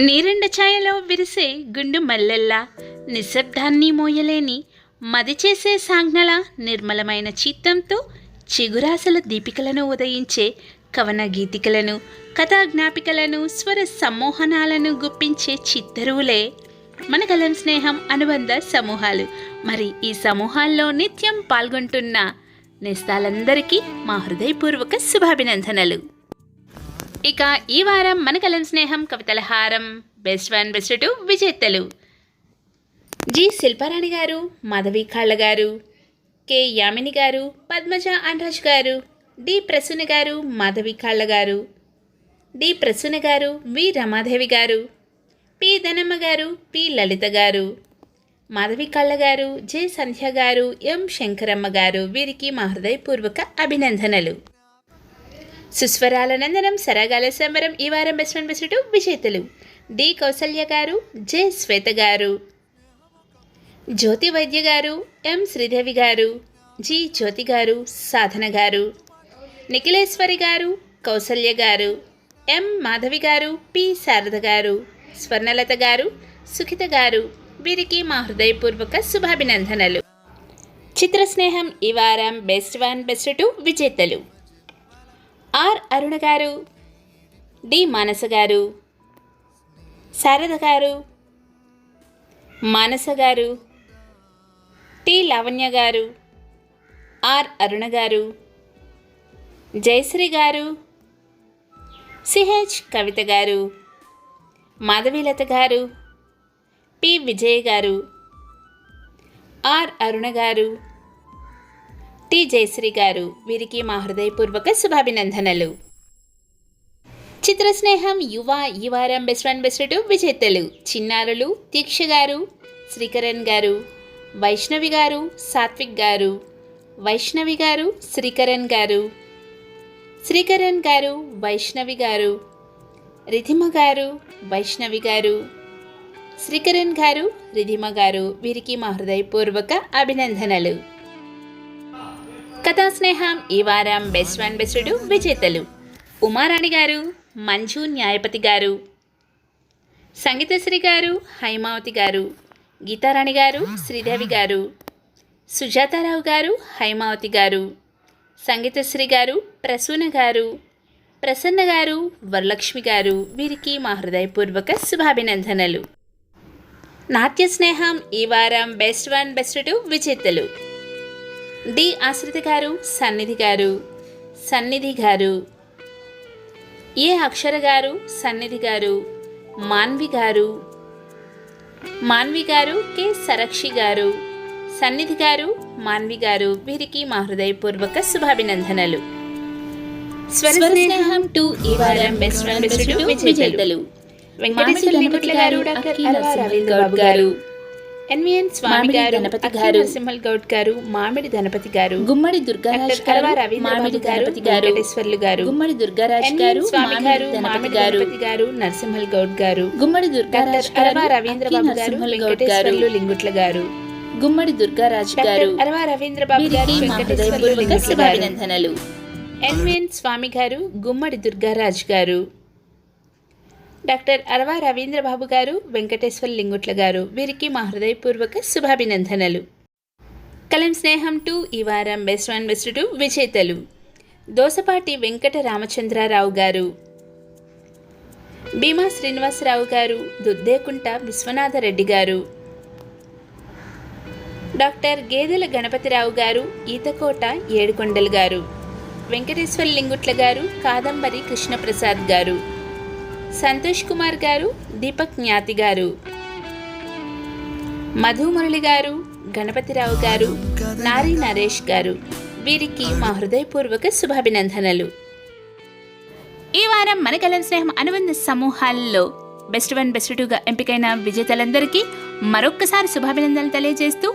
నీరెండ ఛాయలో విరిసే గుండు మల్లెల్లా నిశ్శబ్దాన్ని మోయలేని మది చేసే సాంజ్ఞల నిర్మలమైన చిత్తంతో చిగురాసల దీపికలను ఉదయించే కవన గీతికలను కథా జ్ఞాపికలను స్వర సమ్మోహనాలను గుప్పించే చిత్తరువులే మన కలం స్నేహం అనుబంధ సమూహాలు. మరి ఈ సమూహాల్లో నిత్యం పాల్గొంటున్న నేస్తాలందరికీ మా హృదయపూర్వక శుభాభినందనలు. ఇక ఈ వారం మన కలం స్నేహం కవితల హారం బెస్ట్ వన్ బెస్ట్ టూ విజేతలు. జి శిల్పారాణి గారు మాధవి కాళ్ళ గారు కె యామిని గారు పద్మజ అండ్రాజ్ గారు డి ప్రసూన గారు మాధవి కాళ్ళ గారు డి ప్రసూన గారు వి రమాదేవి గారు పి ధనమ్మ గారు పి లలిత గారు మాధవి కళ్ళ గారు జె సంధ్య గారు ఎం శంకరమ్మ గారు వీరికి మా హృదయపూర్వక అభినందనలు. సుస్వరాలనందనం సరాగాల సరగాల సంబరం ఈ వారం బెస్ట్ వన్ బెస్ట్ టూ విజేతలు. డి. కౌసల్య గారు జె. శ్వేత గారు. జ్యోతి వైద్య గారు ఎం. శ్రీదేవి గారు. జి. జ్యోతి గారు సాధన గారు. నిఖిలేశ్వరి గారు కౌసల్య గారు. ఎం. మాధవి గారు పి. శారద గారు. స్వర్ణలత గారు సుఖిత గారు. వీరికి మా హృదయపూర్వక శుభాభినందనలు. చిత్రస్నేహం ఈ వారం బెస్ట్ వన్ బెస్ట్ టూ విజేతలు. ఆర్ అరుణ గారు డి మానస గారు శారద గారు మానస గారు టి లావణ్య గారు ఆర్ అరుణ గారు జయశ్రీ గారు సిహెచ్ కవిత గారు మాధవీలత గారు పి విజయ్ గారు ఆర్ అరుణ గారు టి జయశ్రీ గారు. వీరికి మా హృదయపూర్వక శుభాభినందనలు. చిత్రస్నేహం యువ ఈ వారం బెస్ట్ వన్ బెస్ట్ టూ విజేతలు చిన్నారులు దీక్ష గారు శ్రీకరణ్ గారు వైష్ణవి గారు సాత్విక్ గారు వైష్ణవి గారు శ్రీకరణ్ గారు శ్రీకరణ్ గారు వైష్ణవి గారు రిధిమ గారు వైష్ణవి గారు శ్రీకరణ్ గారు రిధిమ గారు. వీరికి మా హృదయపూర్వక అభినందనలు. కథా స్నేహం ఈ వారం బెస్ట్ వన్ బెస్ట్ విజేతలు. ఉమారాణి గారు మంజు న్యాయపతి గారు. సంగీతశ్రీ గారు హైమావతి గారు. గీతారాణి గారు శ్రీదేవి గారు. సుజాతారావు గారు హైమావతి గారు. సంగీతశ్రీ గారు ప్రసూన గారు. ప్రసన్న గారు వరలక్ష్మి గారు. వీరికి మా హృదయపూర్వక శుభాభినందనలు. నాట్య స్నేహం ఈ వారం బెస్ట్ వన్ బెస్ట్ టూ విజేతలు. డి ఆశ్రిత గారు సన్నిధి గారు సన్నిధి గారు ఏ అక్షర గారు సన్నిధి గారు మాన్వి గారు మాన్వి గారు కె సరక్షి గారు సన్నిధి గారు మాన్వి గారు వీరికి మా హృదయపూర్వక శుభాభినందనలు స్వరస్నేహం టు ఈ వారం బెస్ట్ టూ విజేతలు వెంకటేశ్వర గారు డాక్టర్ రవీంద్ర బాబు గారు ఎన్విఎన్ స్వామి గారు గణపతి గారు నరసింహల్ గౌడ్ గారు మామిడి గణపతి గారు గుమ్మడి దుర్గారాజ్ గారు మామిడి బాబు గారు వెంకటేశ్వర్లు గారు గుమ్మడి దుర్గారాజ్ గారు స్వామి గారు మామిడి గణపతి గారు నరసింహల్ గౌడ్ గారు గుమ్మడి దుర్గారాజ్ గారు రవీంద్ర బాబు గారు వెంకటేశ్వర్లు లింగుట్ల గారు. గుమ్మడి దుర్గారాజ్ గారు రవీంద్ర బాబు గారు వెంకటేశ్వర్లు లింగుట్ల గారు. ఎన్విఎన్ స్వామి గారు గుమ్మడి దుర్గారాజ్ గారు. డాక్టర్ అరవా రవీంద్రబాబు గారు వెంకటేశ్వర లింగుట్ల గారు వీరికి మా హృదయపూర్వక శుభాభినందనలు. కలం స్నేహం టూ ఈ వారం బెస్ట్ వన్ బెస్ట్ టూ విజేతలు. దోసపాటి వెంకట రామచంద్రారావు గారు. భీమా శ్రీనివాసరావు గారు దుద్దేకుంట విశ్వనాథరెడ్డి గారు. డాక్టర్ గేదెల గణపతిరావు గారు ఈతకోట ఏడుకొండలు గారు. వెంకటేశ్వర లింగుట్ల గారు కాదంబరి కృష్ణప్రసాద్ గారు. సంతోష్ కుమార్ గారు దీపక్ జ్ఞాతి గారు. మధుమురళి గారు గణపతిరావు గారు నారీ నరేష్ గారు. వీరికి మా హృదయపూర్వక శుభాభినందనలు. ఈ వారం మన కలం స్నేహం అనుబంధ సమూహాల్లో బెస్ట్ వన్ బెస్ట్ టూగా ఎంపికైన విజేతలందరికీ మరొక్కసారి శుభాభినందనలు తెలియజేస్తూ